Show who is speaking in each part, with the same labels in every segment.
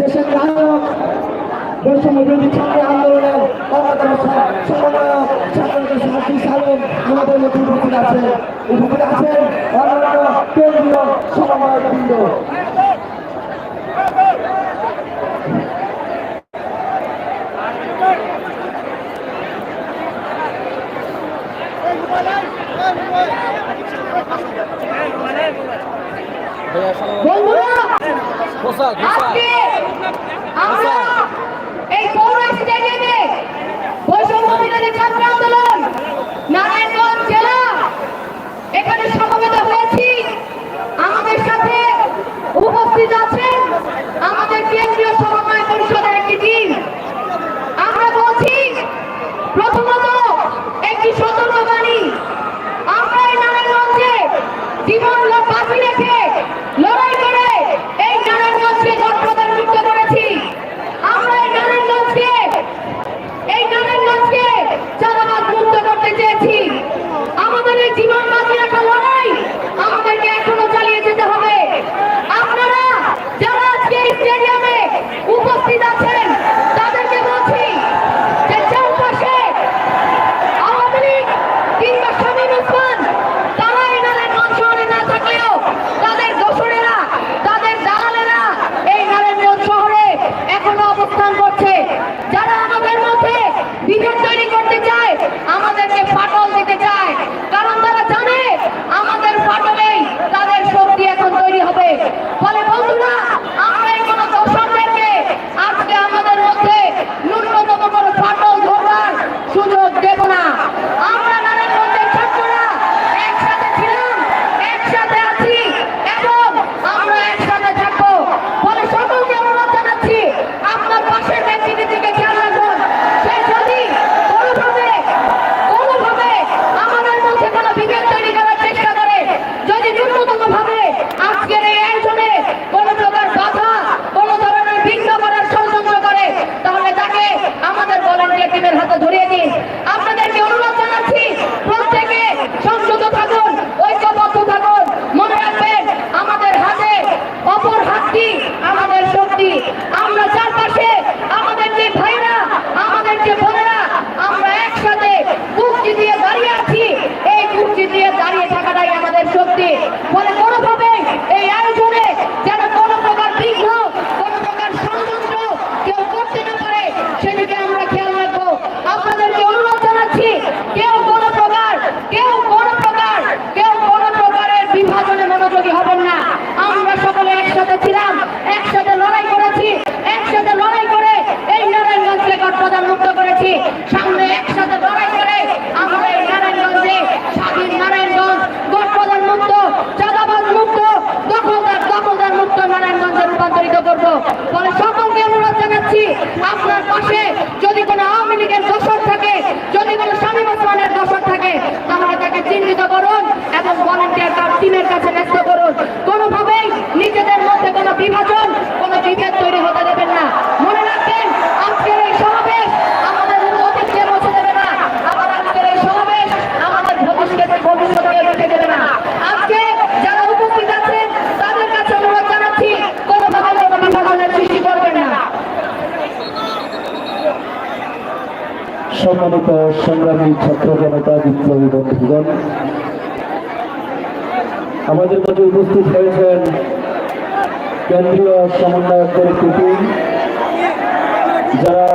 Speaker 1: দেশের নায়ক বৈষম্য বিরোধী ছাত্র আন্দোলনের অন্যতম সমন্বয়ক ছাত্রদের সাহায্য সালেম আমাদের মধ্যে উপস্থিত আছেন। উপস্থিত আছেন অন্যান্য কেন্দ্রীয় সমন্বয়ক বৃন্দ।
Speaker 2: বন্ধুরা!
Speaker 1: সংগ্রামী ছাত্র জনতা, বিপ্লবী বন্ধুগণ। আমাদের মধ্যে উপস্থিত হয়েছেন কেন্দ্রীয় সমন্বয়ক পরিস্থিতি যারা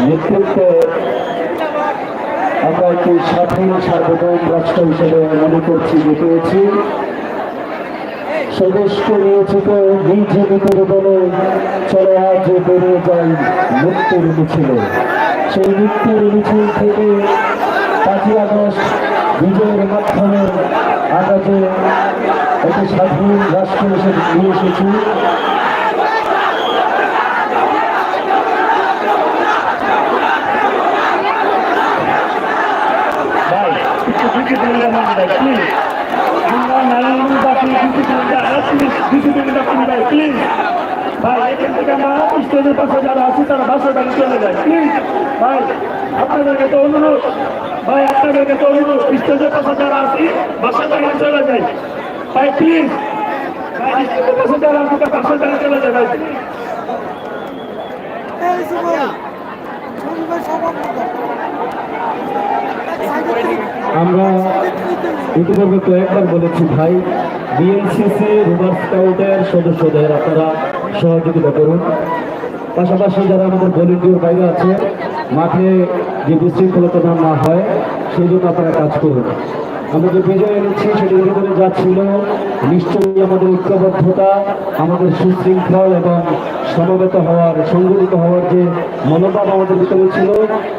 Speaker 1: নেতৃত্বে আমরা একটি স্বাধীন সার্বভৌম রাষ্ট্র হিসেবে মনে করছি যে পেয়েছি স্বদেশকে নিয়েছিল বিজেপির দলে চলো আজ বেরিয়ে যাই মৃত্যুর মিছিল। সেই মৃত্যুর মিছিল থেকে পাঁচই আগস্ট বিজয়ের মাধ্যমে আগামী একটি স্বাধীন রাষ্ট্র হিসেবে নিয়ে এসেছি
Speaker 3: স্টেজের পাশে যারা আছে তারা বাসা তারা চলে যায়। প্লিজ ভাই আপনাদেরকে তো অনুরোধ ভাই আপনাদেরকে তো অনুরোধ স্টেজের পাশে যারা আছে বাসা তারা চলে যায়। ভাই প্লিজ আছে
Speaker 1: আমরা বলেছি ভাই বিএনসিসি রুবার স্কাউটের সদস্যদের আপনারা সহযোগিতা করুন। পাশাপাশি যারা আমাদের ভলেন্টিয়ার বাইরে আছে, মাঠে যে বিশৃঙ্খলতা না হয় সেই জন্য আপনারা কাজ করুন। আমরা যে বিজয় এনেছি, সেটি ভিতরে যা ছিল, নিশ্চয়ই আমাদের ঐক্যবদ্ধতা, আমাদের সুশৃঙ্খল এবং সমবেত হওয়ার, সংগঠিত হওয়ার যে মনোভাব আমাদের ভিতরে ছিল,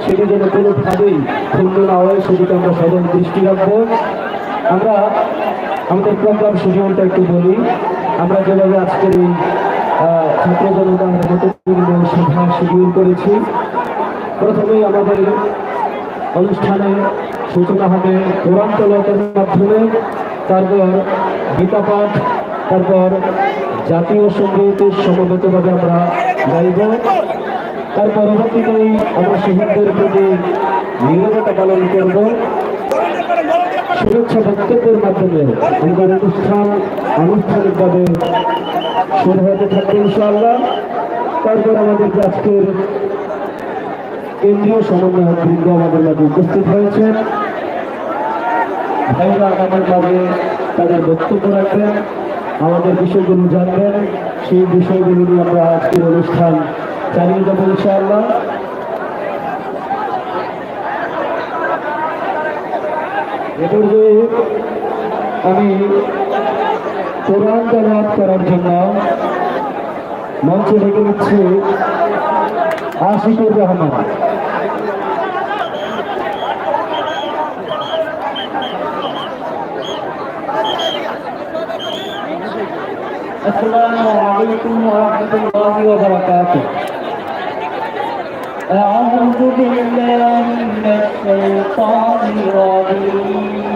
Speaker 1: সেটি যেন কোনোভাবেই ক্ষুণ্ণ না হয় সেদিকে আমরা সদন দৃষ্টি রাখব। আমরা, আমাদের প্রোগ্রাম শিডিউলটা একটু বলি। আমরা যেভাবে আজকের এই ছাত্র জনতার মতপূর্ণ সভা শিডিউল করেছি প্রথমেই আমাদের অনুষ্ঠানে সূচনা হবে কোরআন তলতের মাধ্যমে। তারপর গীতা পাঠ তারপর জাতীয় সংগীত সমবেতভাবে আমরা গাইব। তার পরবর্তীতেই আমরা শহীদদের প্রতি নীরবতা পালন করব। শুভেচ্ছা বক্তব্যের মাধ্যমে আমাদের অনুষ্ঠান আনুষ্ঠানিকভাবে শুরু হতে থাকবে তারপর আমাদের আজকের কেন্দ্রীয় সমন্বয়ক বৃন্দ আমাদের মাঝে উপস্থিত হয়েছেন। ভাইরা আমাদের মাঝে তাদের বক্তব্য রাখবেন, আমাদের বিষয়গুলো জানবেন। সেই বিষয়গুলো নিয়ে আমরা আজকের অনুষ্ঠান চালিয়ে যাব ইনশাআল্লাহ। আমি কোরআন তেলাওয়াত করার জন্য মঞ্চে ডেকে নিচ্ছি আশিকুর রহমান السلام عليكم ورحمة الله وبركاته أعوذ بالله من الشيطان الرجيم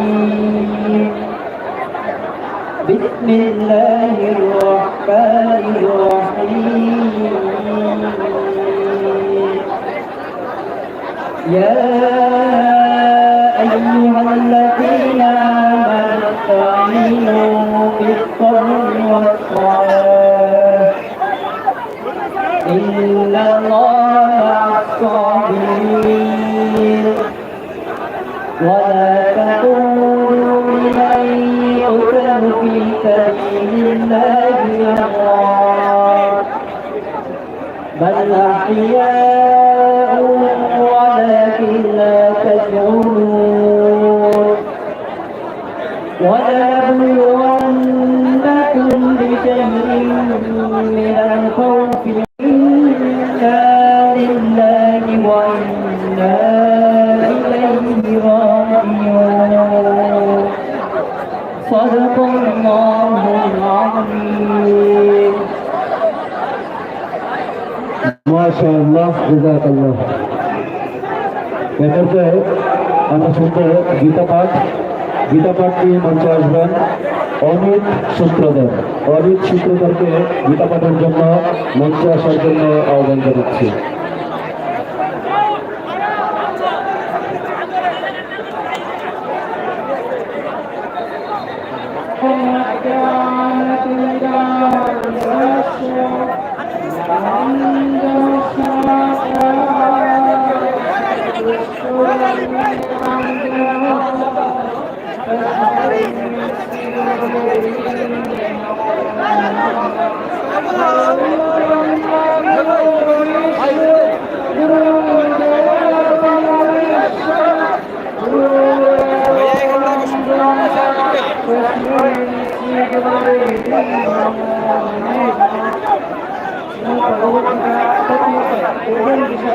Speaker 1: بسم الله الرحمن الرحيم يا أيها الذين آمنوا استعينوا بالصبر والصلاة إن الله أحياء ولكن لا تشعرون ولنبلونكم بشيء من الخوف إنا لله وإنا إليه راجعون صدق الله العظيم এরপরে আমরা শুনব গীতা পাঠ। গীতা পাঠ নিয়ে মঞ্চে আসবেন অমিত সূত্রধর অমিত সূত্রধরকে গীতা পাঠের জন্য মঞ্চে আসার জন্য আহ্বান জানাচ্ছি।